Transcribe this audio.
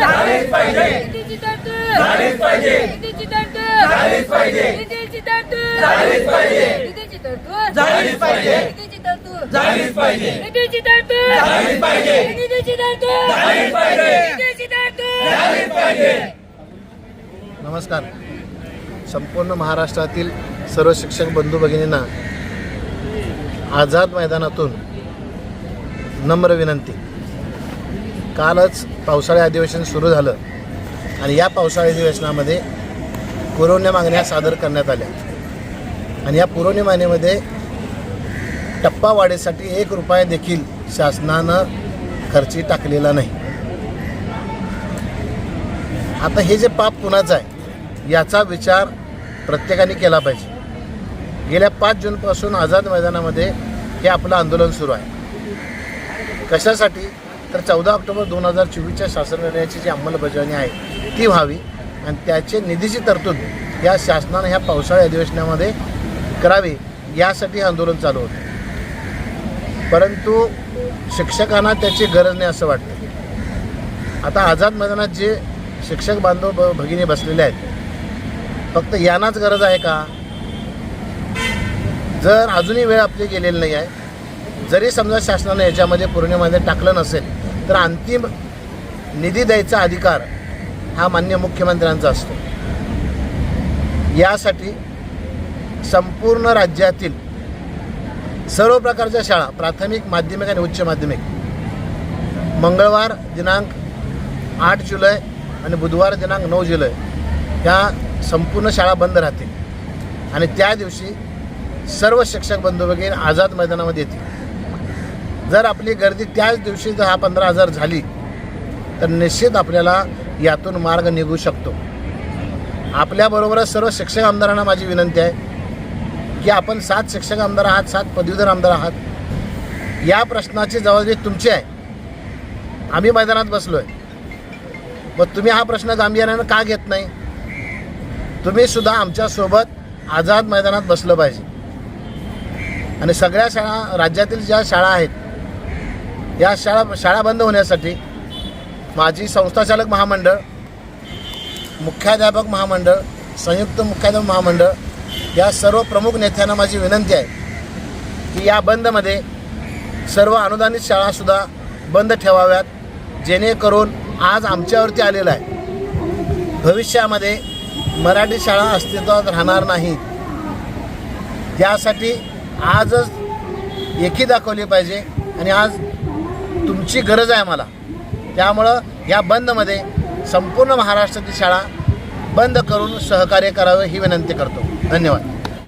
झालीच पाहिजे. निधीची झालीच पाहिजे. निधीची झालीच पाहिजे. निधीची झालीच पाहिजे. निधीची झालीच पाहिजे. निधीची झालीच पाहिजे. निधीची झालीच पाहिजे. निधीची झालीच पाहिजे. निधीची पाहिजे. नमस्कार. संपूर्ण महाराष्ट्रातील सर्व शिक्षक बंधू भगिनींना आझाद मैदानातून नम्र विनंती. कालच पावसाळी अधिवेशन सुरू झालं आणि या पावसाळी अधिवेशनामध्ये पुरवण्या मागण्या सादर करण्यात आल्या. आणि या पुरवणी मागणीमध्ये टप्पा वाढीसाठी एक रुपया देखील शासनानं खर्ची टाकलेला नाही. आता हे जे पाप कुणाचं आहे याचा विचार प्रत्येकाने केला पाहिजे. गेल्या पाच जूनपासून आझाद मैदानामध्ये हे आपलं आंदोलन सुरू आहे. कशासाठी? तर चौदा ऑक्टोबर दोन हजार चोवीसच्या शासन निर्णयाची जी अंमलबजावणी आहे ती व्हावी. आणि त्याचे निधीची तरतूद या शासनानं ह्या पावसाळी अधिवेशनामध्ये करावी यासाठी आंदोलन चालू होतं. परंतु शिक्षकांना त्याची गरज नाही असं वाटतं. आता आझाद मैदानात जे शिक्षक बांधव ब भगिनी बसलेले आहेत फक्त यांनाच गरज आहे का? जर अजूनही वेळ आपली गेलेली नाही आहे जरी समजा शासनानं याच्यामध्ये पूर्णिमध्ये टाकलं नसेल तर अंतिम निधी द्यायचा अधिकार हा मान्य मुख्यमंत्र्यांचा असतो. यासाठी संपूर्ण राज्यातील सर्व प्रकारच्या शाळा प्राथमिक माध्यमिक आणि उच्च माध्यमिक मंगळवार दिनांक आठ जुलै आणि बुधवार दिनांक नऊ जुलै या संपूर्ण शाळा बंद राहतील. आणि त्या दिवशी सर्व शिक्षक बंधू भगिनी आझाद मैदानामध्ये येतील. जर आपली गर्दी त्याच दिवशी जर हा पंधरा हजार झाली तर निश्चित आपल्याला यातून मार्ग निघू शकतो. आपल्याबरोबरच सर्व शिक्षक आमदारांना माझी विनंती आहे की आपण सात शिक्षक आमदार आहात सात पदवीधर आमदार आहात. या प्रश्नाची जबाबदारी तुमची आहे. आम्ही मैदानात बसलो आहे मग तुम्ही हा प्रश्न गांभीर्यानं का घेत नाही? तुम्ही सुद्धा आमच्यासोबत आझाद मैदानात बसलं पाहिजे. आणि सगळ्या शाळा राज्यातील ज्या शाळा आहेत या शाळा शाळा बंद होण्यासाठी माझी संस्थाचालक महामंडळ मुख्याध्यापक महामंडळ संयुक्त मुख्याध्यापक महामंडळ या सर्व प्रमुख नेत्यांना माझी विनंती आहे की या बंदमध्ये सर्व अनुदानित शाळासुद्धा बंद ठेवाव्यात जेणेकरून आज आमच्यावरती आलेलं आहे. भविष्यामध्ये मराठी शाळा अस्तित्वात राहणार नाही. त्यासाठी आजच एकी दाखवली पाहिजे आणि आज तुमची गरज आहे मला त्यामुळं या बंदमध्ये संपूर्ण महाराष्ट्रातील शाळा बंद करून सहकार्य करावे ही विनंती करतो. धन्यवाद.